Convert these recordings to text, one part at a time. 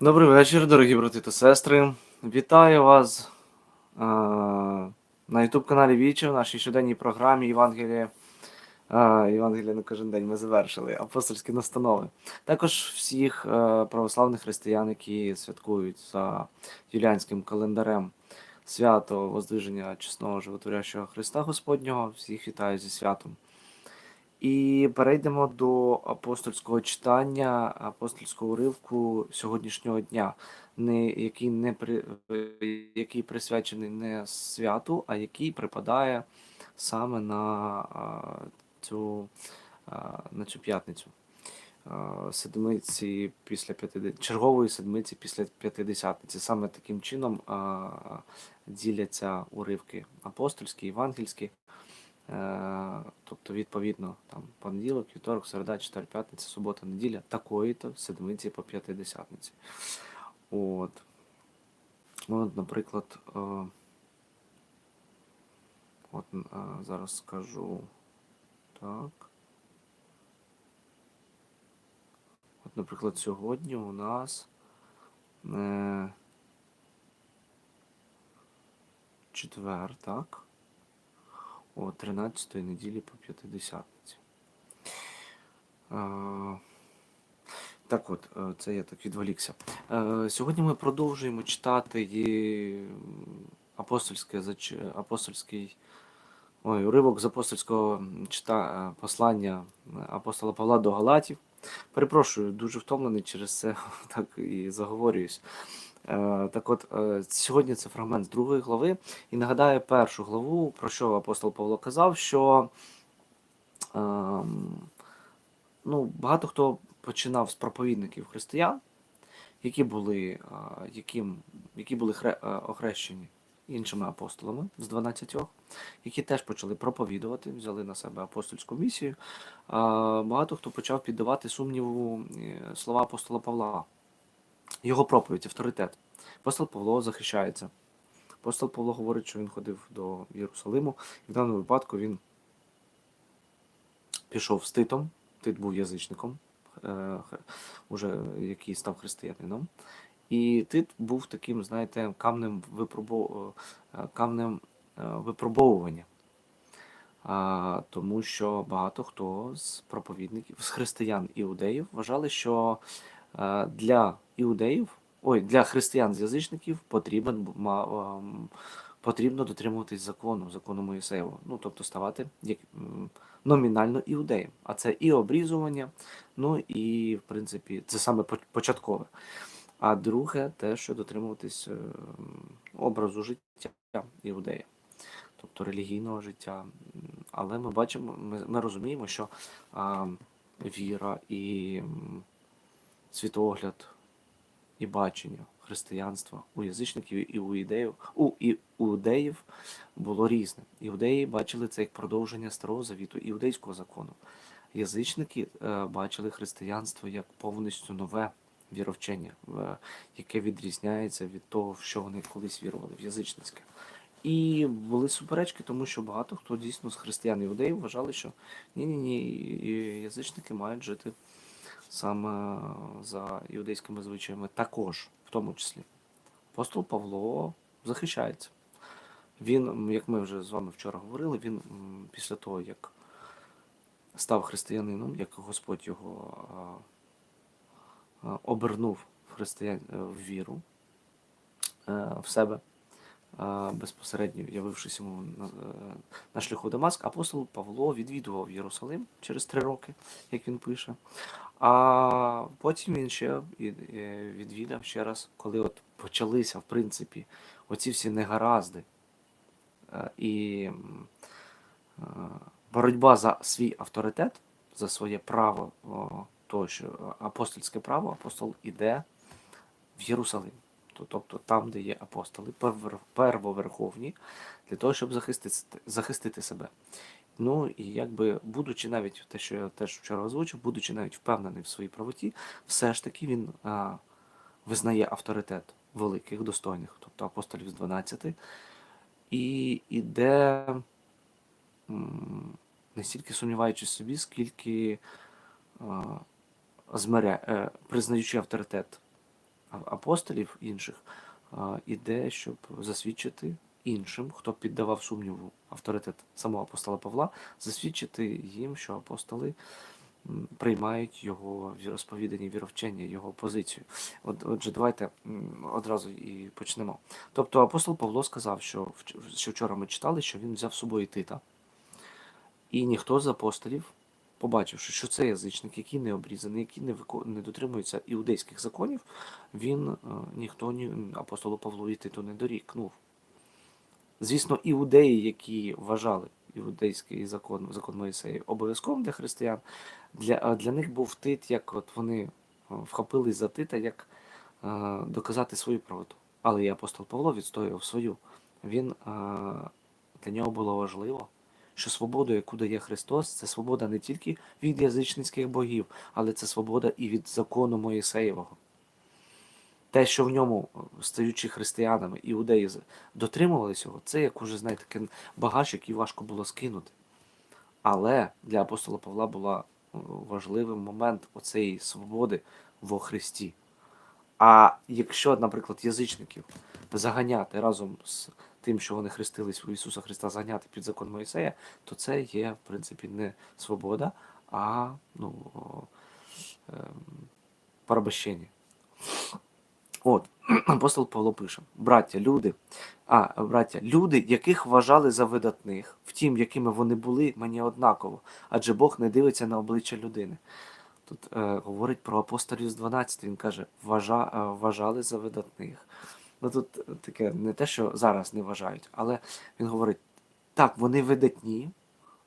Добрий вечір, дорогі брати та сестри. Вітаю вас е, на YouTube каналі Віче в нашій щоденній програмі Євангелія. Е, Євангелія на кожен день ми завершили апостольські настанови. Також всіх е, православних християн, які святкують за юліанським календарем свято Воздвиження чесного животворящого Христа Господнього. Всіх вітаю зі святом. І перейдемо до апостольського читання, апостольського уривку сьогоднішнього дня, не, який, не при, який присвячений не святу, а який припадає саме на цю, на цю п'ятницю. Седмиці після п'ятиди... чергової седмиці після п'ятидесятниці. Саме таким чином діляться уривки апостольські, євангельські. Е, Тобто, відповідно, там понеділок, вівторок, середа, четвер, п'ятниця, субота, неділя, такої-то седмиці по п'ятидесятниці. От. От, наприклад, е, от е, зараз скажу так. От, наприклад, сьогодні у нас четвер, так? О 13 неділі по 50. Так от, е, це я так відволікся. Е, Сьогодні ми продовжуємо читати апостольське апостольський ой, уривок з апостольського чита... е, послання апостола Павла до Галатів. Перепрошую, дуже втомлений через це так і заговорююсь. Е, Так от, е, сьогодні це фрагмент з другої глави, і нагадаю першу главу, про що апостол Павло казав, що ем, ну, багато хто починав з проповідників християн, які були, е, яким, які були хре, охрещені іншими апостолами з 12, які теж почали проповідувати, взяли на себе апостольську місію. Багато хто почав піддавати сумніву слова апостола Павла, його проповідь, авторитет. Апостол Павло захищається. Апостол Павло говорить, що він ходив до Єрусалиму, і в даному випадку він пішов з Титом. Тит був язичником, е, уже який став християнином. І Тит був таким, знаєте, камнем, випробов... е, камнем е, випробовування. Тому що багато хто з проповідників, з християн іудеїв вважали, що для іудеїв, ой, для християн з язичників потрібен потрібно дотримуватись закону, закону Моїсеєвого. Ну, тобто ставати як номінально іудеєм. А це і обрізування, ну і в принципі це саме початкове. А друге, те, що дотримуватись е, образу життя іудея, тобто релігійного життя. Але ми бачимо, ми, ми розуміємо, що а, віра і світогляд і бачення християнства у язичників і у ідеїв, у іудеїв було різне. Іудеї бачили це як продовження старого завіту іудейського закону. Язичники е, бачили християнство як повністю нове віровчення, яке відрізняється від того, в що вони колись вірували, в язичницьке. І були суперечки, тому що багато хто дійсно з християн іудеїв вважали, що ні-ні ні, язичники мають жити саме за іудейськими звичаями також, в тому числі. Апостол Павло захищається. Він, як ми вже з вами вчора говорили, він після того, як став християнином, як Господь його обернув в християн е, в віру е, в себе, безпосередньо явившись йому е, на шляху Дамаск, апостол Павло відвідував Єрусалим через три роки, як він пише. А потім він ще відвідав ще раз, коли от почалися, в принципі, оці всі негаразди е, і е, боротьба за свій авторитет, за своє право, то, що апостольське право, апостол іде в Єрусалим. Тобто там, де є апостоли, первоверховні, для того, щоб захистити, захистити себе. Ну і якби, будучи навіть те, що я теж вчора озвучив, будучи навіть впевнений в своїй правоті, все ж таки він а, визнає авторитет великих, достойних, тобто апостолів з 12, і іде не стільки сумніваючись собі, скільки а, змиря, е, признаючи авторитет апостолів інших а, іде, щоб засвідчити іншим, хто піддавав сумніву авторитет самого апостола Павла, засвідчити їм, що апостоли приймають його розповідані віровчення, його позицію. От, отже, давайте одразу і почнемо. Тобто апостол Павло сказав, що, вч- що вчора ми читали, що він взяв з собою Тита, і ніхто з апостолів, побачивши, що це язичник, який не обрізаний, який не, не дотримується іудейських законів, він е, ніхто ні апостолу Павлу і Титу не дорікнув. Звісно, іудеї, які вважали іудейський закон, закон Моїсея обов'язковим для християн, для, для них був тит, як от вони е, вхопились за тита, як е, доказати свою правоту. Але і апостол Павло відстоював свою. Він е, для нього було важливо, що свободу, яку дає Христос, це свобода не тільки від язичницьких богів, але це свобода і від закону Моїсеєвого. Те, що в ньому, е, стаючи християнами, іудеї дотримувалися його, це, як уже знаєте, такий багаж, який важко було скинути. Але для апостола Павла була е, важливий момент оцеї свободи во Христі. А якщо, наприклад, язичників заганяти разом з тим, що вони хрестились у Ісуса Христа, заганяти під закон Моїсея, то це є, в принципі, не свобода, а ну, о, ем, порабощення. От, апостол Павло пише: браття, люди, а, браття, люди, яких вважали за видатних, втім, якими вони були, мені однаково, адже Бог не дивиться на обличчя людини. Тут е, говорить про апостолів з 12, він каже, вважа, е, вважали за видатних. Ну тут таке не те, що зараз не вважають, але він говорить: так, вони видатні,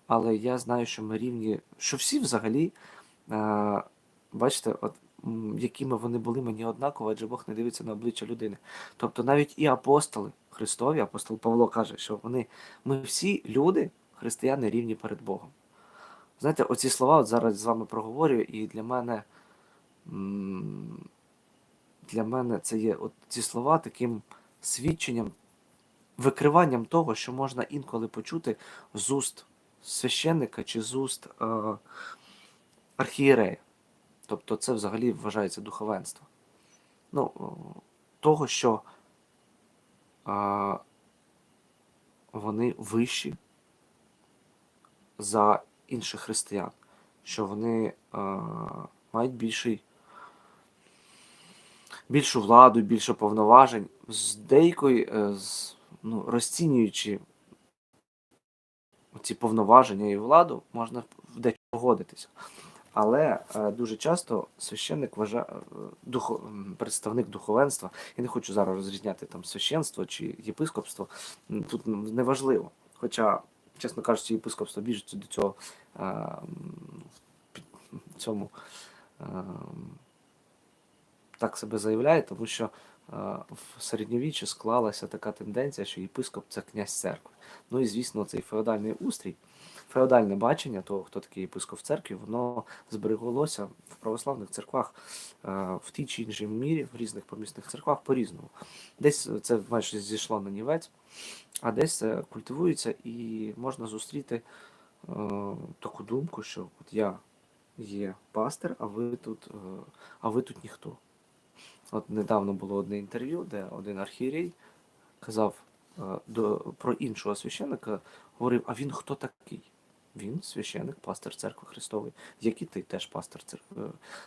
але я знаю, що ми рівні, що всі взагалі, е, бачите, от, якими вони були мені однаково, адже Бог не дивиться на обличчя людини. Тобто навіть і апостоли Христові, апостол Павло каже, що вони, ми всі люди, християни, рівні перед Богом. Знаєте, оці слова от зараз з вами проговорюю, і для мене, для мене це є от ці слова таким свідченням, викриванням того, що можна інколи почути з уст священника чи з уст е, архієрея. Тобто це взагалі вважається духовенство. Ну, того, що е, вони вищі за інших християн, що вони е, мають більший, більшу владу, більше повноважень, з деякою, е, з, ну, розцінюючи ці повноваження і владу, можна в дечого погодитися. Але е, дуже часто священник вважає духо, представник духовенства. Я не хочу зараз розрізняти там священство чи єпископство. Тут неважливо. Хоча, чесно кажучи, єпископство більше до цього е, цьому е, так себе заявляє, тому що е, в середньовіччі склалася така тенденція, що єпископ це князь церкви. Ну і звісно, цей феодальний устрій, феодальне бачення того, хто такий єпископ в церкві, воно збереглося в православних церквах е, в тій чи іншій мірі, в різних помісних церквах по-різному. Десь це майже зійшло на нівець, а десь це культивується і можна зустріти е, таку думку, що от я є пастир, а ви тут, е, а ви тут ніхто. От недавно було одне інтерв'ю, де один архієрей казав до, про іншого священика, говорив, а він хто такий? Він священик, пастир церкви Христової, як і ти теж пастир цер- е,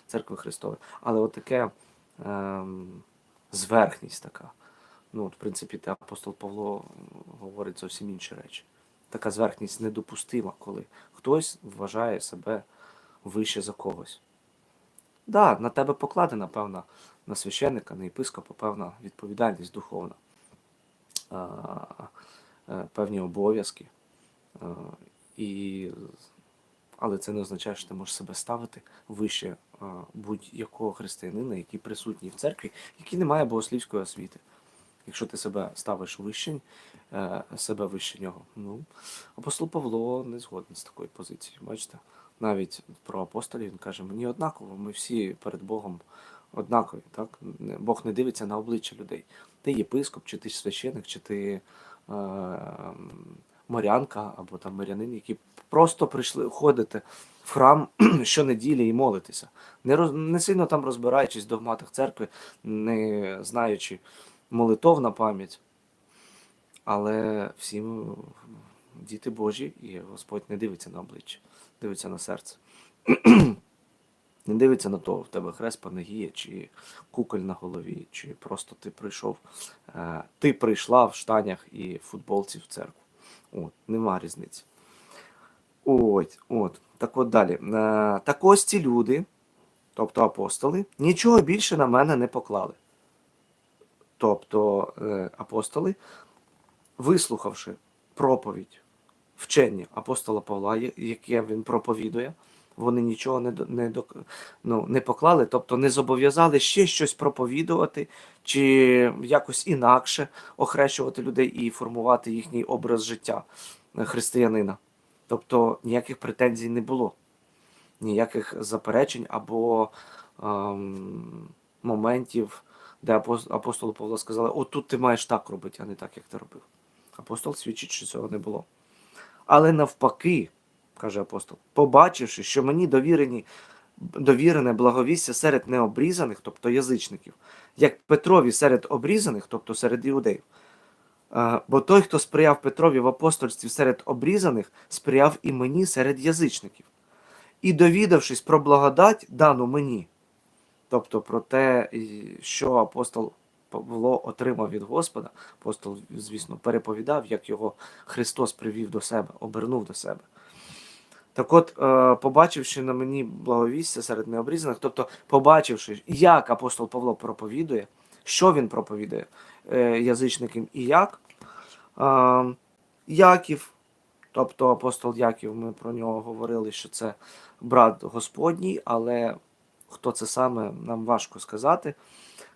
церкви Христової. Але от ем, зверхність така. Ну, от, в принципі, те апостол Павло говорить зовсім інші речі. Така зверхність недопустима, коли хтось вважає себе вище за когось. Да, на тебе покладена певна на священника, на єпископа певна відповідальність духовна, е, певні обов'язки. І, але це не означає, що ти можеш себе ставити вище е, будь-якого християнина, який присутній в церкві, який не має богослівської освіти. Якщо ти себе ставиш вище, е, себе вище нього. Ну, апостол Павло не згоден з такою позицією. Бачите? Навіть про апостолів він каже: мені однаково, ми всі перед Богом однакові. Так? Бог не дивиться на обличчя людей. Ти єпископ, чи ти священик, чи ти е, морянка або там мирянин, які просто прийшли ходити в храм щонеділі і молитися, не, роз, не сильно там розбираючись в догматах церкви, не знаючи молитов на пам'ять. Але всі діти Божі, і Господь не дивиться на обличчя, дивиться на серце. Не дивиться на то, в тебе хрест панагія, чи куколь на голові, чи просто ти прийшов, е, ти прийшла в штанях і футболці в церкву. От, нема різниці. От, от. Так от далі. Е, Так ось ці люди, тобто апостоли, нічого більше на мене не поклали. Тобто е, апостоли, вислухавши проповідь, вчення апостола Павла, яке він проповідує, вони нічого не, не, ну, не поклали, тобто не зобов'язали ще щось проповідувати, чи якось інакше охрещувати людей і формувати їхній образ життя християнина. Тобто ніяких претензій не було, ніяких заперечень або ем, моментів, де апос- апостолу Павло сказали, от тут ти маєш так робити, а не так, як ти робив. Апостол свідчить, що цього не було. Але навпаки, каже апостол, побачивши, що мені довірені, довірене благовістя серед необрізаних, тобто язичників, як Петрові серед обрізаних, тобто серед іудеїв. Бо той, хто сприяв Петрові в апостольстві серед обрізаних, сприяв і мені серед язичників. І довідавшись про благодать, дану мені, тобто про те, що апостол Павло отримав від Господа, апостол, звісно, переповідав, як його Христос привів до себе, обернув до себе. Так от, е, побачивши на мені благовістя серед необрізаних, тобто побачивши, як апостол Павло проповідує, що він проповідує е, язичникам і як, е, Яків, тобто апостол Яків, ми про нього говорили, що це брат Господній, але хто це саме, нам важко сказати.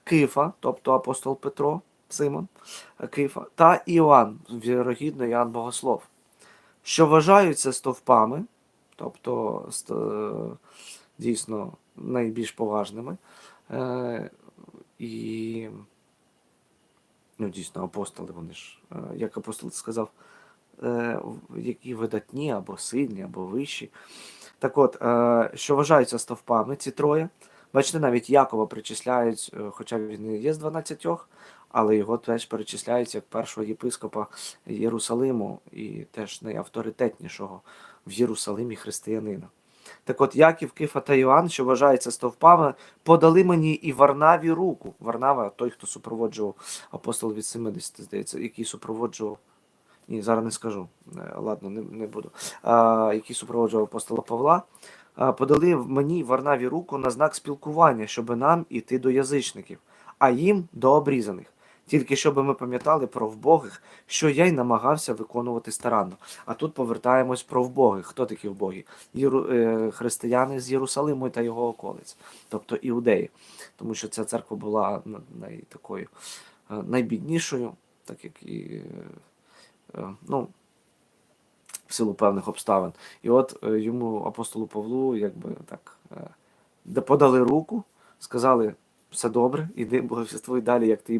Кифа, тобто апостол Петро, Симон, Кифа, та Іоанн, вірогідно Іоанн Богослов, що вважаються стовпами, тобто е, дійсно найбільш поважними. Е, І ну, дійсно, апостоли, вони ж, е, як апостол сказав, які видатні або сильні, або вищі. Так от, що вважаються стовпами, ці троє. Бачите, навіть Якова причисляють, хоча він і є з 12, але його теж перечисляють як першого єпископа Єрусалиму і теж найавторитетнішого в Єрусалимі християнина. Так от Яків, Кифа та Йоанн, що вважаються стовпами, подали мені і Варнаві руку. Варнава, той, хто супроводжував апостол від 70, здається, який супроводжував. Ні, зараз не скажу. Е, Ладно, не, не буду. А, який супроводжував апостола Павла. А, подали мені Варнаві руку на знак спілкування, щоб нам іти до язичників, а їм до обрізаних. Тільки щоб ми пам'ятали про вбогих, що я й намагався виконувати старанно. А тут повертаємось про вбогих. Хто такі вбогі? Єру, е, християни з Єрусалиму та його околиць, тобто іудеї. Тому що ця церква була най, такою е, найбіднішою, так як і е, ну, в силу певних обставин. І от йому, апостолу Павлу, якби так подали руку, сказали. Все добре, іди благовіствуй далі, як ти і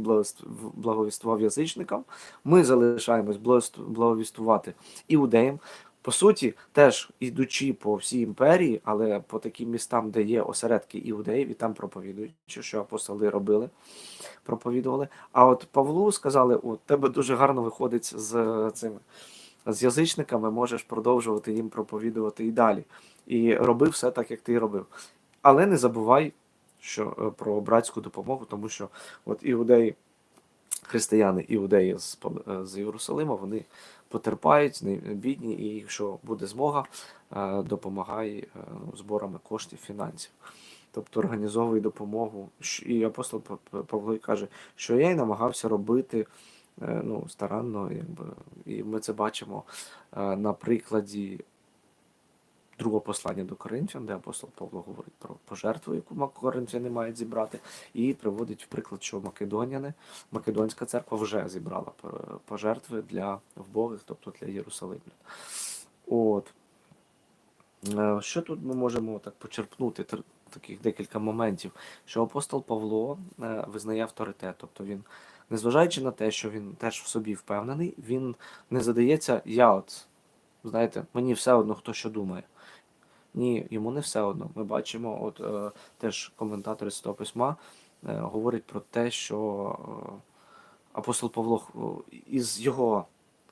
благовіствував язичникам. Ми залишаємось благовіст- благовіствувати іудеям. По суті, теж ідучи по всій імперії, але по таким містам, де є осередки іудеїв, і там проповідують, що апостоли робили, проповідували. А от Павлу сказали: у тебе дуже гарно виходить з цими з язичниками, можеш продовжувати їм проповідувати і далі. І роби все так, як ти робив. Але не забувай що, е, про братську допомогу, тому що от іудеї, християни, іудеї з, е, з Єрусалима, вони потерпають, бідні, і якщо буде змога, е, допомагай зборами коштів, фінансів. Тобто організовуй допомогу. І апостол Павло каже, що я й намагався робити ну, старанно, якби, і ми це бачимо на прикладі другого послання до Коринфян, де апостол Павло говорить про пожертву, яку коринфяни мають зібрати, і приводить в приклад, що македоняни, Македонська церква вже зібрала пожертви для вбогих, тобто для Єрусалимлян. От. Е, Що тут ми можемо так почерпнути? Таких декілька моментів, що апостол Павло е, визнає авторитет. Тобто він, незважаючи на те, що він теж в собі впевнений, він не задається, я от, знаєте, мені все одно, хто що думає. Ні, йому не все одно. Ми бачимо, от е, теж коментатори Святого Письма е, говорять про те, що е, апостол Павло е, із його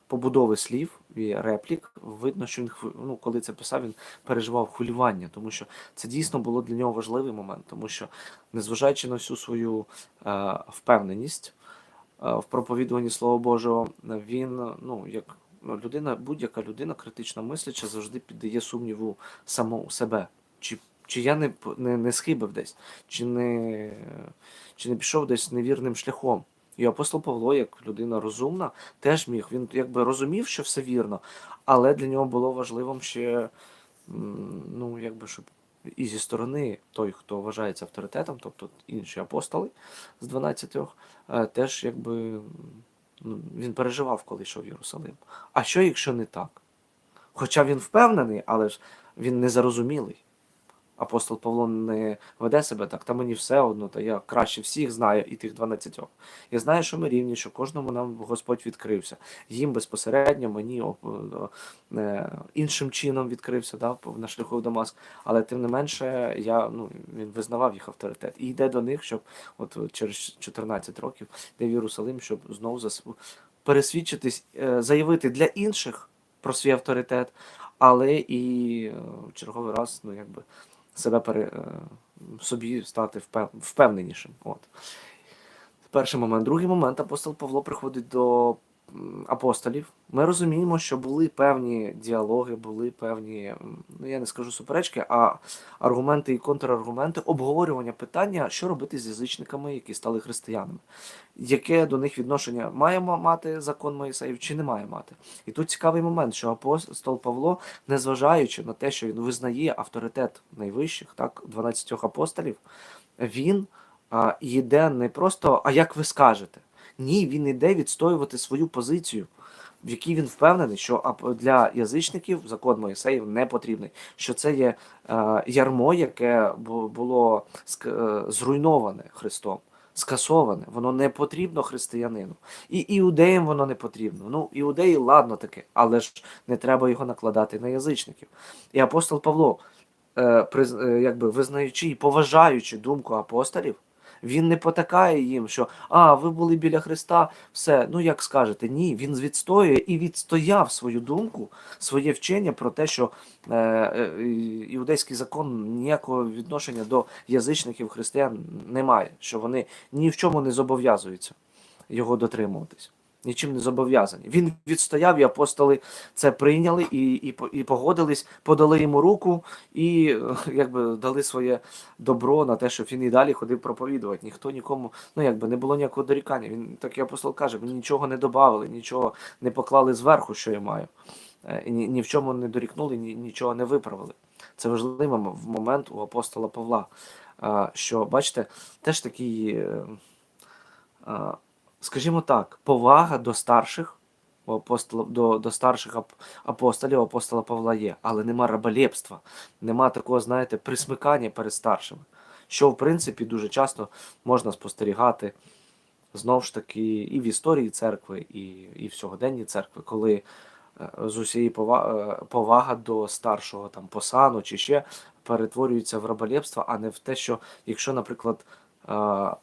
побудови слів і реплік видно, що він ну, коли це писав, він переживав хвилювання, тому що це дійсно було для нього важливий момент, тому що, незважаючи на всю свою е, впевненість е, в проповідуванні Слова Божого, він, ну, як людина, будь-яка людина критично мисляча завжди піддає сумніву саму себе. Чи, чи я не, не, не схибив десь, чи не, чи не пішов десь невірним шляхом. І апостол Павло, як людина розумна, теж міг. Він якби розумів, що все вірно, але для нього було важливим ще, ну, якби, щоб і зі сторони той, хто вважається авторитетом, тобто інші апостоли з 12, е, теж якби ну, він переживав, коли йшов в Єрусалим. А що, якщо не так? Хоча він впевнений, але ж він не зарозумілий. Апостол Павло не веде себе так, та мені все одно, та я краще всіх знаю і тих 12. Я знаю, що ми рівні, що кожному нам Господь відкрився. Їм безпосередньо, мені е, іншим чином відкрився да, на шляху в Дамаск. Але тим не менше, я, ну, він визнавав їх авторитет. І йде до них, щоб от через 14 років йде в Єрусалим, щоб знову пересвідчитись, е, заявити для інших про свій авторитет, але і е, черговий раз, ну якби себе пере, е, собі стати впевненішим. От. Перший момент. Другий момент апостол Павло приходить до апостолів. Ми розуміємо, що були певні діалоги, були певні, ну я не скажу суперечки, а аргументи і контраргументи, обговорювання питання, що робити з язичниками, які стали християнами. Яке до них відношення має мати закон Моїсеїв чи не має мати? І тут цікавий момент, що апостол Павло, незважаючи на те, що він визнає авторитет найвищих, так, 12 апостолів, він а, йде не просто, а як ви скажете. Ні, він йде відстоювати свою позицію, в якій він впевнений, що для язичників закон Моїсеїв не потрібний. Що це є е, ярмо, яке було е, зруйноване Христом, скасоване. Воно не потрібно християнину. І іудеям воно не потрібно. Ну, іудеї, ладно таке, але ж не треба його накладати на язичників. І апостол Павло, е, приз- е, якби визнаючи і поважаючи думку апостолів, він не потакає їм, що а, ви були біля Христа, все, ну як скажете, ні, він відстоює і відстояв свою думку, своє вчення про те, що е, е, іудейський закон ніякого відношення до язичників християн не має, що вони ні в чому не зобов'язуються його дотримуватись. Нічим не зобов'язані. Він відстояв, і апостоли це прийняли і, і, і погодились, подали йому руку і е, якби дали своє добро на те, щоб він і далі ходив проповідувати. Ніхто нікому, ну якби не було ніякого дорікання. Він так і апостол каже, мені нічого не додавали, нічого не поклали зверху, що я маю. Е, Ні, ні в чому не дорікнули, ні, нічого не виправили. Це важливий момент у апостола Павла. е, Що, бачите, теж такий, скажімо так, повага до старших. Апостола до, до старших апостолів апостола Павла є, але нема раболепства, нема такого, знаєте, присмикання перед старшими, що в принципі дуже часто можна спостерігати знову ж таки і в історії церкви, і, і в сьогоденні церкви, коли е, з усієї поваги, повага до старшого там посану чи ще перетворюється в раболепство, а не в те, що якщо, наприклад, е,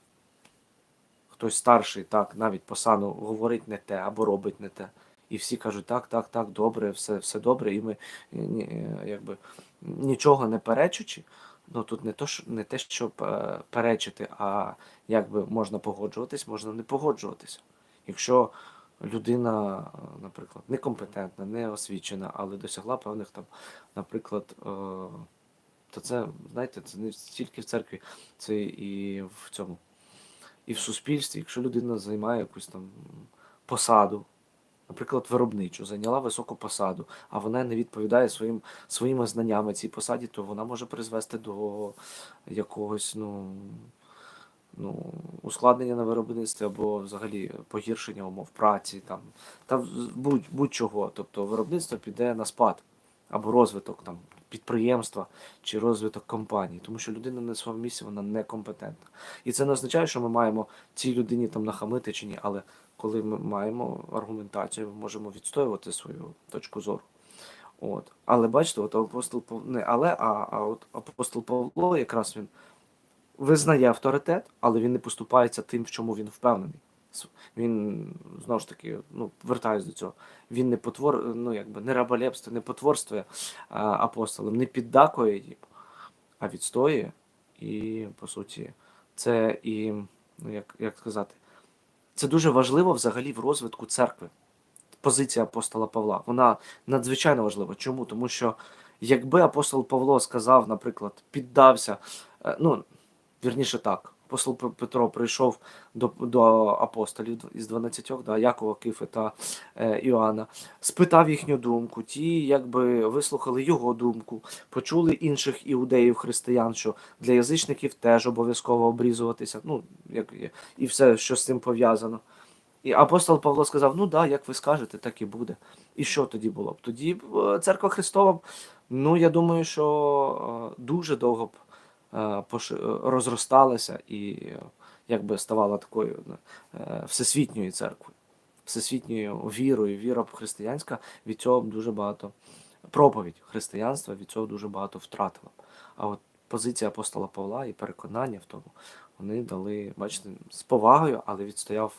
хтось старший, так, навіть по сану говорить не те або робить не те. І всі кажуть, так, так, так, добре, все, все добре, і ми е, якби нічого не перечучи. Ну тут не то, не те, щоб е, перечити, а якби можна погоджуватись, можна не погоджуватися. Якщо людина, наприклад, некомпетентна, не освічена, але досягла певних там, наприклад, е, то це, знаєте, це не тільки в церкві, це і в цьому і в суспільстві, якщо людина займає якусь там посаду, наприклад, виробничу, зайняла високу посаду, а вона не відповідає своїм, своїми знаннями цій посаді, то вона може призвести до якогось, ну, ну, ускладнення на виробництві або взагалі погіршення умов праці, там, та будь-чого. Тобто виробництво піде на спад або розвиток там підприємства чи розвиток компанії, тому що людина на своєму місці вона некомпетентна. І це не означає, що ми маємо цій людині там нахамити чи ні, але коли ми маємо аргументацію, ми можемо відстоювати свою точку зору. От. Але бачите, от апостол не але, а, а от апостол Павло якраз він визнає авторитет, але він не поступається тим, в чому він впевнений. Він знову ж таки, ну, вертаюсь до цього. Він не потвор, ну якби не раболепствує, не потворствує а, апостолам, не піддакує їм, а відстоює. І по суті, це і, ну як, як сказати, це дуже важливо взагалі в розвитку церкви. Позиція апостола Павла. Вона надзвичайно важлива. Чому? Тому що якби апостол Павло сказав, наприклад, піддався, е, ну вірніше так, апостол Петро прийшов до, до апостолів із 12, да, Якова, Кифи та е, Іоанна, спитав їхню думку. Ті, якби вислухали його думку, почули інших іудеїв, християн, що для язичників теж обов'язково обрізуватися. Ну, як і все, що з цим пов'язано. І апостол Павло сказав: ну да, як ви скажете, так і буде. І що тоді було б? Тоді е, церква Христова, ну я думаю, що е, дуже довго б розросталася і е, якби ставала такою е, всесвітньою церквою, всесвітньою вірою. Віра християнська від цього дуже багато проповідь християнства від цього дуже багато втратила. А от позиція апостола Павла і переконання в тому, вони дали, бачите, з повагою, але відстояв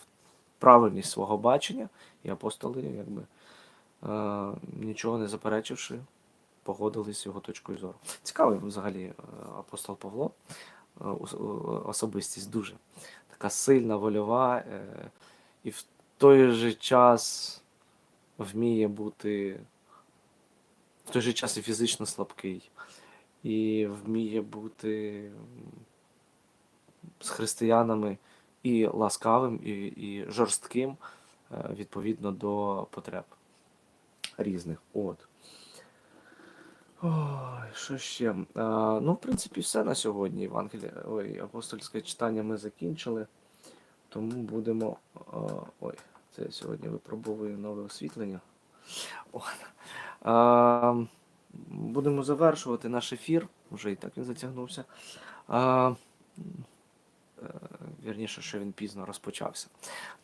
правильність свого бачення, і апостоли, якби е, нічого не заперечивши, погодились з його точкою зору. Цікавий взагалі е, апостол Павло, е, о- особистість дуже така сильна, вольова, е, і в той же час вміє бути в той же час і фізично слабкий, і вміє бути з християнами і ласкавим, і, і жорстким е, відповідно до потреб різних. От. Ой, що ще? А, ну, в принципі, все на сьогодні. Євангелія, ой, апостольське читання ми закінчили. Тому будемо. а, ой, це я сьогодні випробовую нове освітлення. А, будемо завершувати наш ефір. Вже і так він затягнувся. А, е, вірніше, що він пізно розпочався.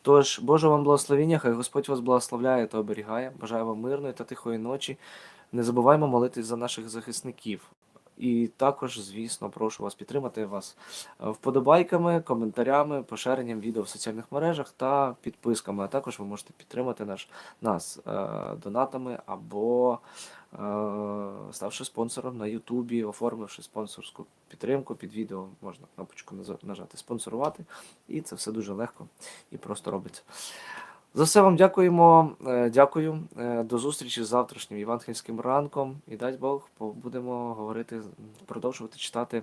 Тож, Боже вам благословіння, хай Господь вас благословляє та оберігає. Бажаю вам мирної та тихої ночі. Не забуваймо молитись за наших захисників. І також, звісно, прошу вас підтримати вас е, вподобайками, коментарями, поширенням відео в соціальних мережах та підписками. А також ви можете підтримати наш, нас е, донатами або е, ставши спонсором на Ютубі, оформивши спонсорську підтримку під відео, можна кнопочку нажати спонсорувати. І це все дуже легко і просто робиться. За все вам дякуємо. е, Дякую. Е, До зустрічі з завтрашнім євангельським ранком. І дай Бог, будемо говорити, продовжувати читати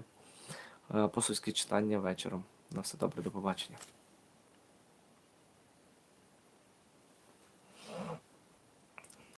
посольські читання вечором. На все добре, до побачення.